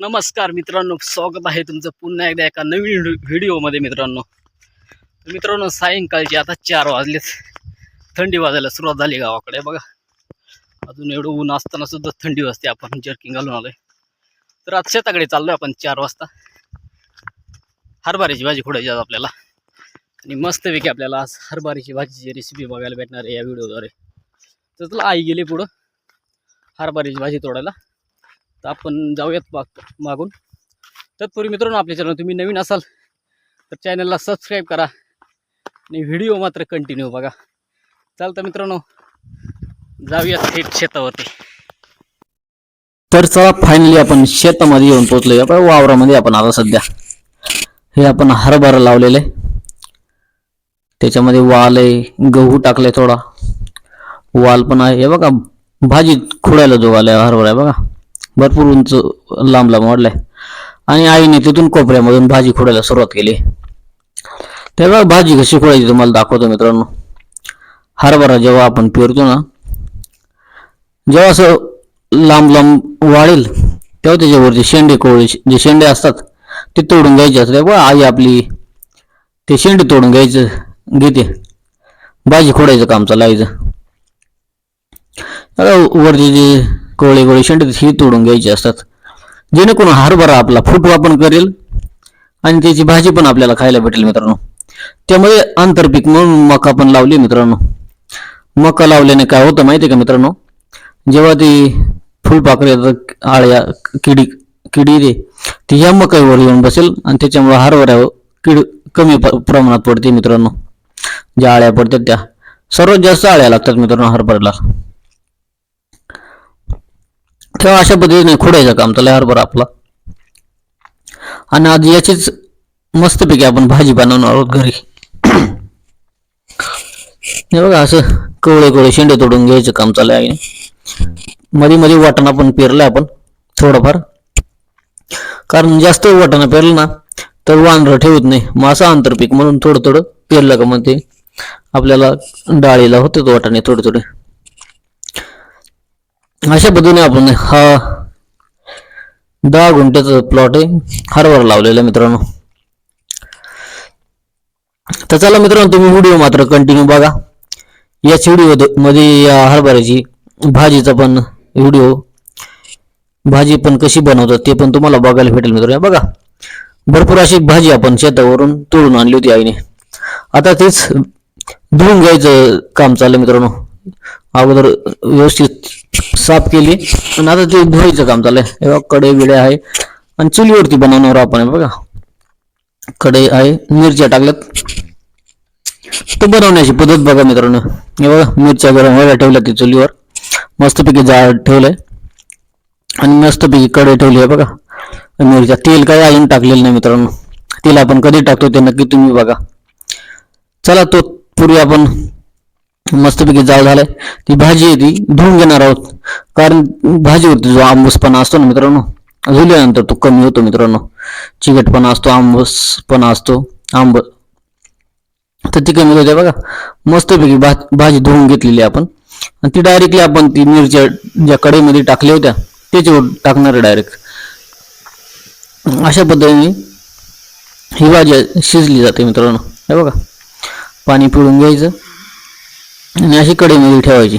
नमस्कार मित्रांनो स्वागत आहे तुमचं पुन्हा एकदा एका नवीन व्हिडिओमध्ये मित्रांनो. मित्रांनो सायंकाळचे आता चार वाजलेत. थंडी वाजायला सुरुवात झाली गावाकडे बघा. अजून एवढं ऊन असताना सुद्धा थंडी वाजते आपण जर्किंग घालून आलोय. तर आज शेताकडे चाललोय आपण चार वाजता. हरभऱ्याची भाजी खोडायची आज आपल्याला. आणि मस्तपैकी आपल्याला आज हरभऱ्याची भाजीची रेसिपी बघायला भेटणार आहे या व्हिडिओद्वारे. तर तुला आई गेली पुढं. हरभऱ्याची भाजी तोडायला. तर आपण जाऊयात माग मागून. तत्पूर्वी मित्रांनो आपल्या चॅनल तुम्ही नवीन असाल तर चॅनलला सबस्क्राईब करा आणि व्हिडिओ मात्र कंटिन्यू बघा. चालतं मित्रांनो जाऊयात थेट शेतावरती. तर चला फायनली आपण शेतामध्ये येऊन पोचलो आपण वावरामध्ये आपण आता सध्या. हे आपण हरभरा लावलेले. त्याच्यामध्ये वाल आहे गहू टाकले थोडा. वाल पण आहे. हे बघा भाजी खुडायला जो आलाय हरभरा आहे बघा. भरपूर उंच लांब लांब वाढलाय. आणि आईने तिथून कोपऱ्यामधून भाजी खोडायला सुरुवात केली. तेव्हा भाजी कशी खोडायची तुम्हाला दाखवतो मित्रांनो. हरभरा जेव्हा आपण पेरतो ना जेव्हा असं लांब लांब वाढेल तेव्हा त्याच्यावरचे शेंडे कोवळे जे शेंडे असतात ते तोडून घ्यायचे असतात बघा आई आपली ते शेंडे तोडून घ्यायचं घेते. भाजी खोडायचं काम चालायचं वरती वरचे जे कोळी कोळी शेंडे ही तोडून घ्यायचे असतात. जेणेकरून हरभरा आपला फुटवा पण करेल आणि त्याची भाजी पण आपल्याला खायला भेटेल मित्रांनो. त्यामुळे आंतरपीक म्हणून मका पण लावली मित्रांनो. मका लावल्याने काय होतं माहिती आहे का मित्रांनो? जेव्हा ती फुलपाखरे आळ्या किडी किडी दे ती ह्या मकाईवर येऊन बसेल आणि त्याच्यामुळे हरभऱ्यावर किड कमी प- प्रमाणात पडते मित्रांनो. ज्या आळ्या पडतात त्या. सर्वात जास्त आळ्या लागतात मित्रांनो हरभऱ्याला. तेव्हा अशा पद्धतीने खोडायचं काम चालू हरभरा आपला. आणि आज याचीच मस्तपैकी आपण भाजी बनवणार आहोत घरी. हे बघा असं कवळे कवळे शेंडे तोडून घ्यायचं काम चालू आहे. मध्ये मध्ये वाटाणा पण पेरलाय आपण थोडंफार. कारण जास्त वाटाणा पेरलं ना तर वानरं ठेवत नाही. मग असं आंतरपीक म्हणून थोडं थोडं पेरलं का मग ते आपल्याला डाळीला होते वाटाणे थोडे थोडे. अशा पद्धतीने आपण हा दहा गुंठ्याचा प्लॉट आहे. हरभरा लावलेला मित्रांनो. तर चला मित्रांनो तुम्ही व्हिडिओ मात्र कंटिन्यू बघा. याच व्हिडिओमध्ये या हरभऱ्याची भाजीचा पण व्हिडिओ भाजी पण कशी बनवतात ते पण तुम्हाला बघायला भेटेल मित्रांनो. बघा. भरपूर अशी भाजी आपण शेतावरून तोडून आणली होती आईने. आता तेच धुवून घ्यायचं काम चाललं मित्रांनो. अगोदर व्यवस्थित साफ केली. आणि आता ते धुवायचं काम चाललंय. हे कडे विडे आहे. आणि चुलीवरती बनवणार आपण बघा. कडे आहे मिरच्या टाकल्यात. तो बनवण्याची पद्धत बघा मित्रांनो. हे बघा मिरच्या गरम व्हायला ठेवल्या ती चुलीवर. मस्तपैकी जाळ ठेवलंय. आणि मस्तपैकी कडे ठेवली आहे बघा. मिरच्या तेल काही अजून टाकलेलं नाही मित्रांनो. तेल आपण कधी टाकतो ते नक्की तुम्ही बघा. चला तो पूर्वी आपण मस्तपैकी जाळ झालाय. ती भाजी आहे ती धुवून घेणार आहोत. कारण भाजीवरती जो आंबूसपणा असतो ना मित्रांनो धुल्यानंतर तो कमी होतो मित्रांनो. चिकटपणा असतो आंबूसपणा असतो आंब. तर ती कमी होते बघा. मस्तपैकी भा भाजी धुवून घेतलेली आहे आपण. आणि ती डायरेक्टली आपण ती मिरच्या ज्या कढईमध्ये टाकल्या होत्या त्याच्यावर टाकणार आहे डायरेक्ट अशा पद्धतीने ही भाजी शिजली जाते मित्रांनो. हे बघा. पाणी पिळून घ्यायचं. आणि अशी कढईमध्ये ठेवायची.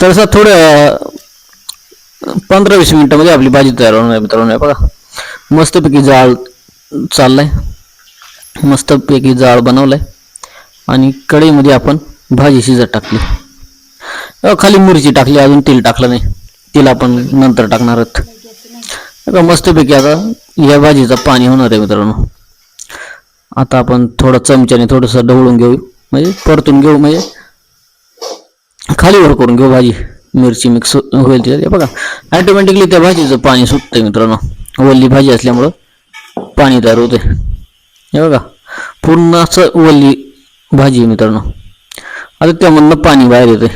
तर असं थोडं पंधरा वीस मिनिटामध्ये आपली भाजी तयार होणार आहे मित्रांनो. बघा मस्तपैकी जाळ चाललाय. मस्तपैकी जाळ बनवलाय. आणि कढईमध्ये आपण भाजी शिजत टाकली. खाली मिरची टाकली अजून तेल टाकलं नाही. तेल आपण नंतर टाकणार आहोत. बघा, मस्तपैकी आता या भाजीचं पाणी होणार आहे मित्रांनो. आता आपण थोडं चमच्याने थोडंसं ढवळून घेऊ. म्हणजे परतून घेऊ म्हणजे खालीवर करून घेऊ भाजी. मिरची मिक्स होईल त्याच्यात. बघा ऑटोमॅटिकली त्या भाजीचं पाणी सुटतंय मित्रांनो. वल्ली भाजी असल्यामुळं पाणी तयार होते हे बघा पूर्ण असं वल्ली भाजी आहे मित्रांनो. आता त्यामधनं पाणी बाहेर येते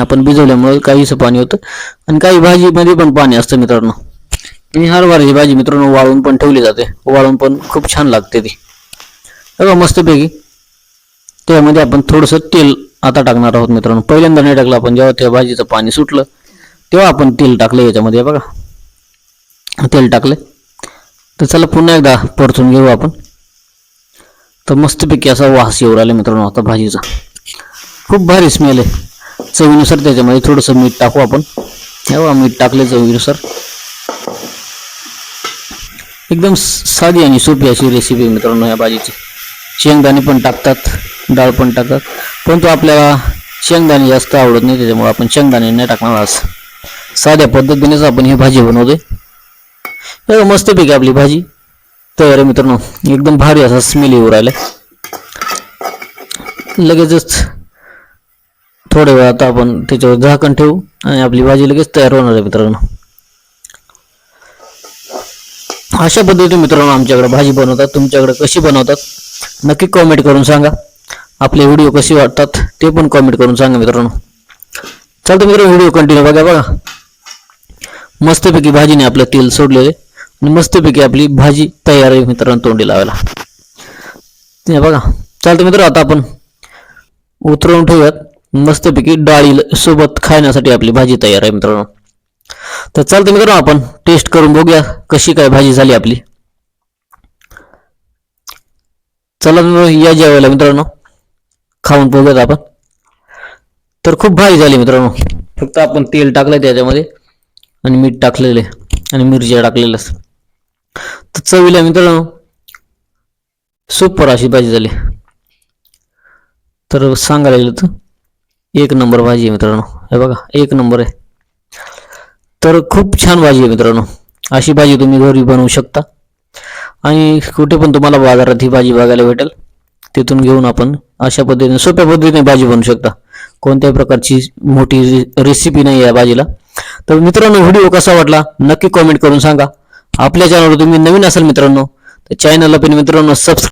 आपण भिजवल्यामुळं काहीसं पाणी होतं आणि काही भाजीमध्ये पण पाणी असतं मित्रांनो. आणि हरभऱ्याची भाजी मित्रांनो वाळून पण ठेवली जाते. वाळून पण खूप छान लागते ती. बघा मस्तपैकी त्यामध्ये आपण थोडंसं तेल आता टाकणार आहोत मित्रांनो. पहिल्यांदा नाही टाकलं आपण जेव्हा त्या भाजीचं पाणी सुटलं तेव्हा आपण तेल टाकलं याच्यामध्ये बघा. तेल टाकले. तर चला पुन्हा एकदा परतून घेऊ आपण. तर मस्तपैकी असा वास येऊ राहिला मित्रांनो आता भाजीचा. खूप भारी स्मेल आहे. चवीनुसार त्याच्यामध्ये थोडंसं मीठ टाकू आपण. तेव्हा मीठ टाकले चवीनुसार. एकदम साधी आणि सोपी अशी रेसिपी मित्रांनो या भाजीची. शेंगदाणे पण टाकतात. डाळ पण टाकतात परंतु आपल्याला शेंगदाणे जास्त आवडत नाही त्याच्यामुळे आपण शेंगदाणे नाही टाकणार आज. साध्या पद्धतीनेच आपण ही भाजी बनवतोय. मस्तपैकी आपली भाजी. तयार आहे मित्रांनो एकदम भारी असा स्मेल येऊ राहिला लगेचच थोड्या वेळात आपण त्याच्यावर झाकण ठेवू आणि आपली भाजी लगेच तयार होणार आहे मित्रांनो. अशा पद्धतीने मित्रांनो आमच्याकडे भाजी बनवतात तुमच्याकडे कशी बनवतात नक्की कॉमेंट करून सांगा. आपले व्हिडिओ कसे वाटतात ते पण कॉमेंट करून सांगा मित्रांनो. चालतं मित्रांनो व्हिडिओ कंटिन्यू बघा बघा. मस्तपैकी भाजीने आपलं तेल सोडलेले आणि मस्तपैकी आपली भाजी तयार आहे मित्रांनो तोंडी लावायला. हे बघा. चालतं मित्र आता आपण उतरवून ठेवूयात. मस्तपैकी डाळी सोबत खाण्यासाठी आपली भाजी तयार आहे मित्रांनो. तर चालतं मित्रांनो आपण टेस्ट करून बघूया कशी काय भाजी झाली आपली. चला या जेवायला मित्रांनो. खाऊन बघूयात आपण. तर खूप भारी झाली मित्रांनो. फक्त आपण तेल टाकलं त्याच्यामध्ये आणि मीठ टाकलेले आणि मिरच्या टाकलेलं तर चवीला मित्रांनो सुपर अशी भाजी झाली. तर सांगायला गेलं तर एक नंबर भाजी आहे मित्रांनो. हे बघा एक नंबर आहे. तर खूप छान भाजी आहे मित्रांनो. अशी भाजी तुम्ही घरी बनवू शकता. आणि कुठे पण तुम्हाला बाजारात ही भाजी बघायला भेटेल. तिथून घेऊन आपण अशा पद्धतीने सोप्या पद्धतीने भाजी बनवू शकता. कोणत्याही प्रकारची मोठी रेसिपी नाही या भाजीला. तर मित्रांनो व्हिडिओ कसा वाटला नक्की कॉमेंट करून सांगा. आपल्या चॅनलवर तुम्ही नवीन असाल मित्रांनो तर चॅनलला पण मित्रांनो सबस्क्राईब